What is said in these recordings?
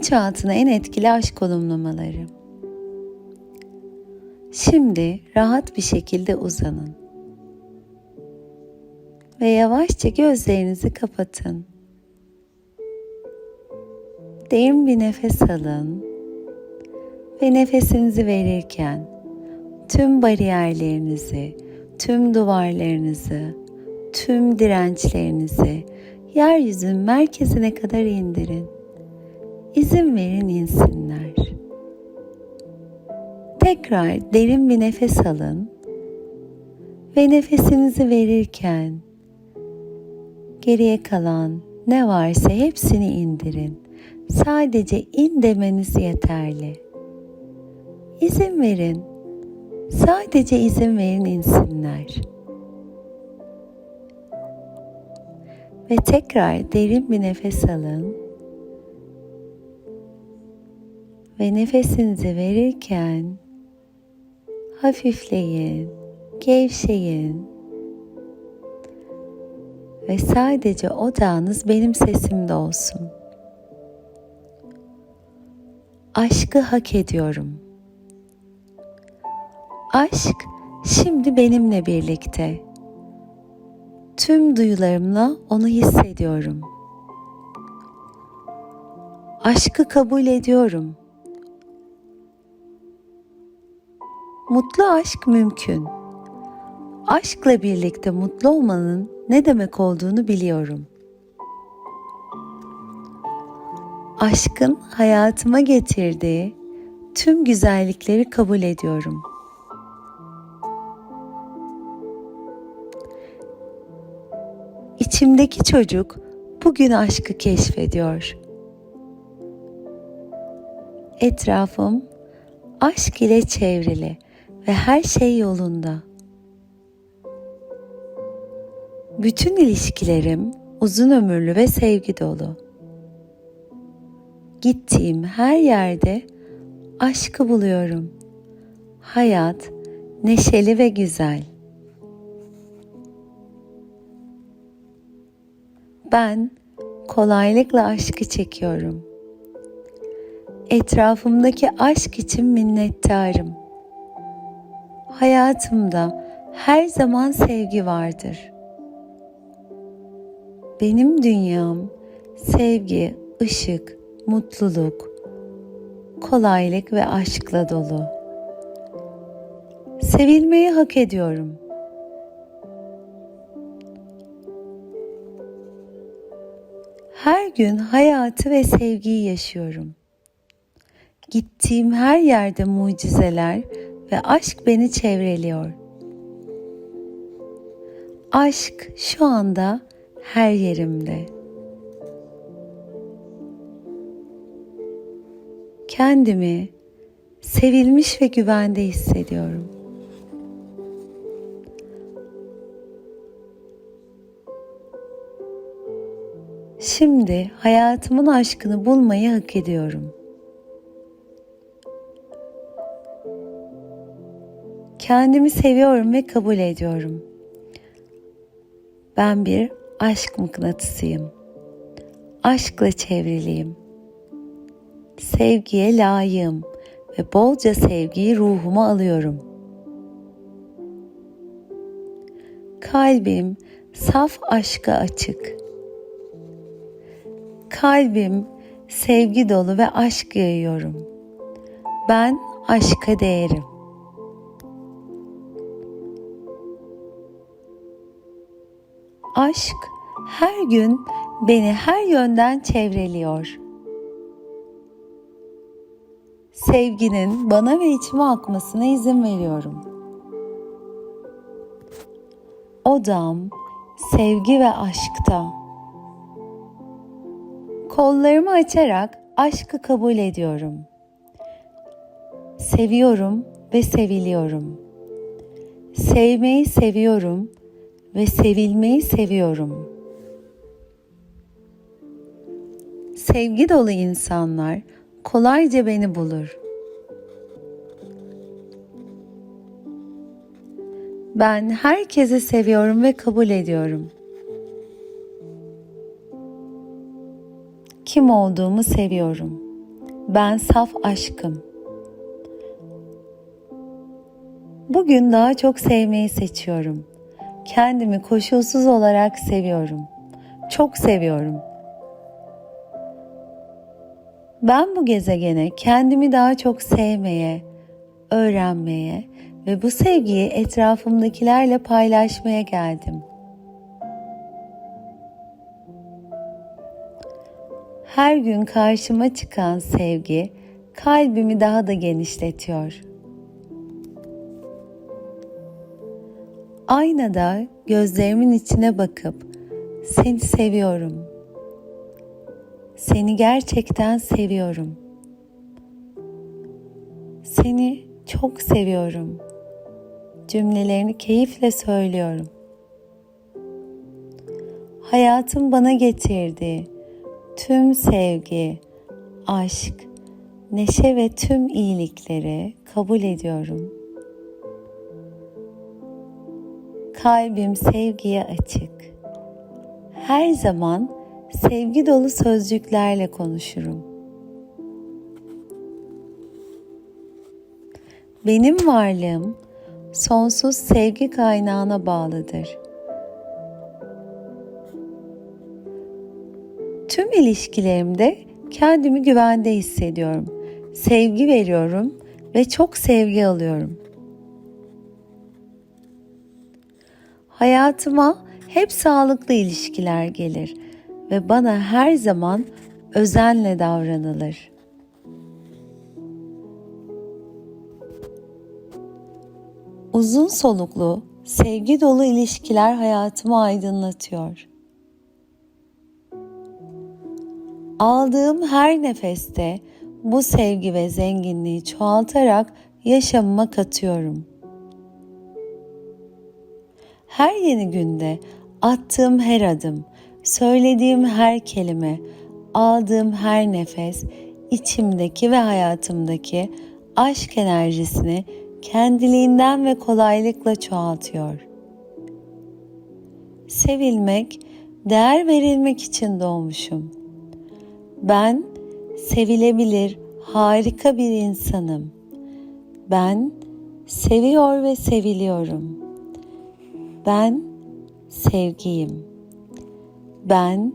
Bilinçaltına en etkili aşk olumlamaları. Şimdi rahat bir şekilde uzanın. Ve yavaşça gözlerinizi kapatın. Derin bir nefes alın. Ve nefesinizi verirken tüm bariyerlerinizi, tüm duvarlarınızı, tüm dirençlerinizi yeryüzünün merkezine kadar indirin. İzin verin insinler. Tekrar derin bir nefes alın ve nefesinizi verirken geriye kalan ne varsa hepsini indirin. Sadece in demeniz yeterli. İzin verin. Sadece izin verin insinler. Ve tekrar derin bir nefes alın. Ve nefesinizi verirken hafifleyin, gevşeyin. Ve sadece odağınız benim sesimde olsun. Aşkı hak ediyorum. Aşk şimdi benimle birlikte. Tüm duyularımla onu hissediyorum. Aşkı kabul ediyorum. Mutlu aşk mümkün. Aşkla birlikte mutlu olmanın ne demek olduğunu biliyorum. Aşkın hayatıma getirdiği tüm güzellikleri kabul ediyorum. İçimdeki çocuk bugün aşkı keşfediyor. Etrafım aşk ile çevrili ve her şey yolunda. Bütün ilişkilerim uzun ömürlü ve sevgi dolu. Gittiğim her yerde aşkı buluyorum. Hayat neşeli ve güzel. Ben kolaylıkla aşkı çekiyorum. Etrafımdaki aşk için minnettarım. Hayatımda her zaman sevgi vardır. Benim dünyam sevgi, ışık, mutluluk, kolaylık ve aşkla dolu. Sevilmeyi hak ediyorum. Her gün hayatı ve sevgiyi yaşıyorum. Gittiğim her yerde mucizeler ve aşk beni çevreliyor. Aşk şu anda her yerimde. Kendimi sevilmiş ve güvende hissediyorum. Şimdi hayatımın aşkını bulmayı hak ediyorum. Kendimi seviyorum ve kabul ediyorum. Ben bir aşk mıknatısıyım. Aşkla çevriliyim. Sevgiye layığım ve bolca sevgiyi ruhuma alıyorum. Kalbim saf aşka açık. Kalbim sevgi dolu ve aşk yayıyorum. Ben aşka değerim. Aşk her gün beni her yönden çevreliyor. Sevginin bana ve içime akmasına izin veriyorum. Odam sevgi ve aşkta. Kollarımı açarak aşkı kabul ediyorum. Seviyorum ve seviliyorum. Sevmeyi seviyorum ve sevilmeyi seviyorum. Sevgi dolu insanlar kolayca beni bulur. Ben herkesi seviyorum ve kabul ediyorum. Kim olduğumu seviyorum. Ben saf aşkım. Bugün daha çok sevmeyi seçiyorum. Kendimi koşulsuz olarak seviyorum. Çok seviyorum. Ben bu gezegene kendimi daha çok sevmeye, öğrenmeye ve bu sevgiyi etrafımdakilerle paylaşmaya geldim. Her gün karşıma çıkan sevgi kalbimi daha da genişletiyor. Aynada gözlerimin içine bakıp seni seviyorum. Seni gerçekten seviyorum. Seni çok seviyorum. Cümlelerini keyifle söylüyorum. Hayatın bana getirdiği tüm sevgi, aşk, neşe ve tüm iyilikleri kabul ediyorum. Kalbim sevgiye açık. Her zaman sevgi dolu sözcüklerle konuşurum. Benim varlığım sonsuz sevgi kaynağına bağlıdır. Tüm ilişkilerimde kendimi güvende hissediyorum. Sevgi veriyorum ve çok sevgi alıyorum. Hayatıma hep sağlıklı ilişkiler gelir ve bana her zaman özenle davranılır. Uzun soluklu, sevgi dolu ilişkiler hayatımı aydınlatıyor. Aldığım her nefeste bu sevgi ve zenginliği çoğaltarak yaşamıma katıyorum. Her yeni günde attığım her adım, söylediğim her kelime, aldığım her nefes içimdeki ve hayatımdaki aşk enerjisini kendiliğinden ve kolaylıkla çoğaltıyor. Sevilmek, değer verilmek için doğmuşum. Ben sevilebilir, harika bir insanım. Ben seviyor ve seviliyorum. Ben sevgiyim. Ben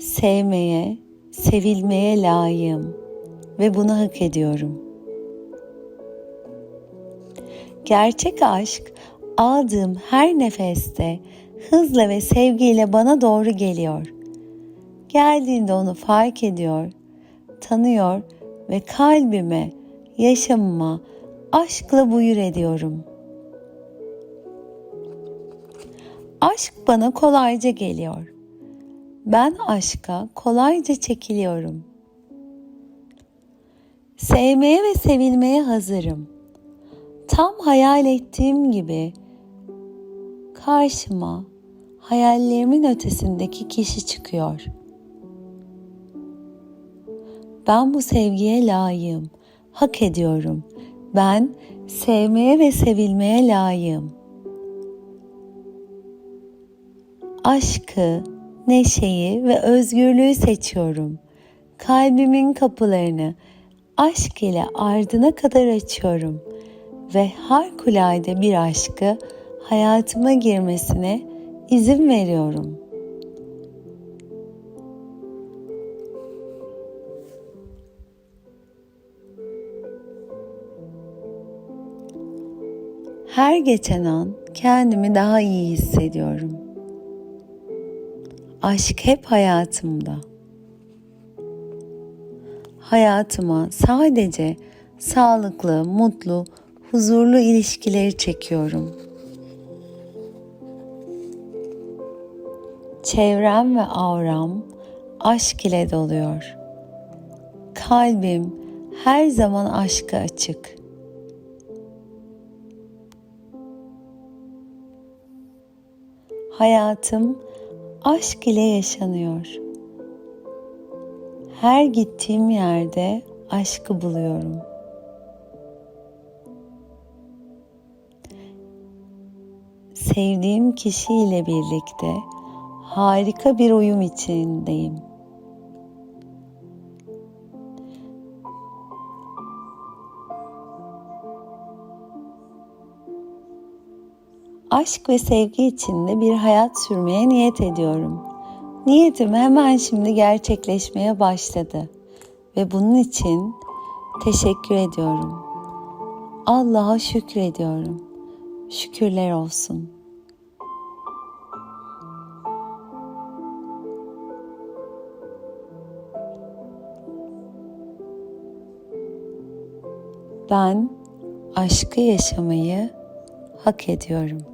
sevmeye, sevilmeye layığım ve bunu hak ediyorum. Gerçek aşk aldığım her nefeste hızla ve sevgiyle bana doğru geliyor. Geldiğinde onu fark ediyor, tanıyor ve kalbime, yaşamıma aşkla buyur ediyorum. Aşk bana kolayca geliyor. Ben aşka kolayca çekiliyorum. Sevmeye ve sevilmeye hazırım. Tam hayal ettiğim gibi karşıma hayallerimin ötesindeki kişi çıkıyor. Ben bu sevgiye layığım, hak ediyorum. Ben sevmeye ve sevilmeye layığım. Aşkı, neşeyi ve özgürlüğü seçiyorum. Kalbimin kapılarını aşk ile ardına kadar açıyorum ve harikulade bir aşkı hayatıma girmesine izin veriyorum. Her geçen an kendimi daha iyi hissediyorum. Aşk hep hayatımda. Hayatıma sadece sağlıklı, mutlu, huzurlu ilişkileri çekiyorum. Çevrem ve avram aşk ile doluyor. Kalbim her zaman aşka açık. Hayatım aşk ile yaşanıyor. Her gittiğim yerde aşkı buluyorum. Sevdiğim kişiyle birlikte harika bir uyum içindeyim. Aşk ve sevgi içinde bir hayat sürmeye niyet ediyorum. Niyetim hemen şimdi gerçekleşmeye başladı ve bunun için teşekkür ediyorum. Allah'a şükrediyorum. Şükürler olsun. Ben aşkı yaşamayı hak ediyorum.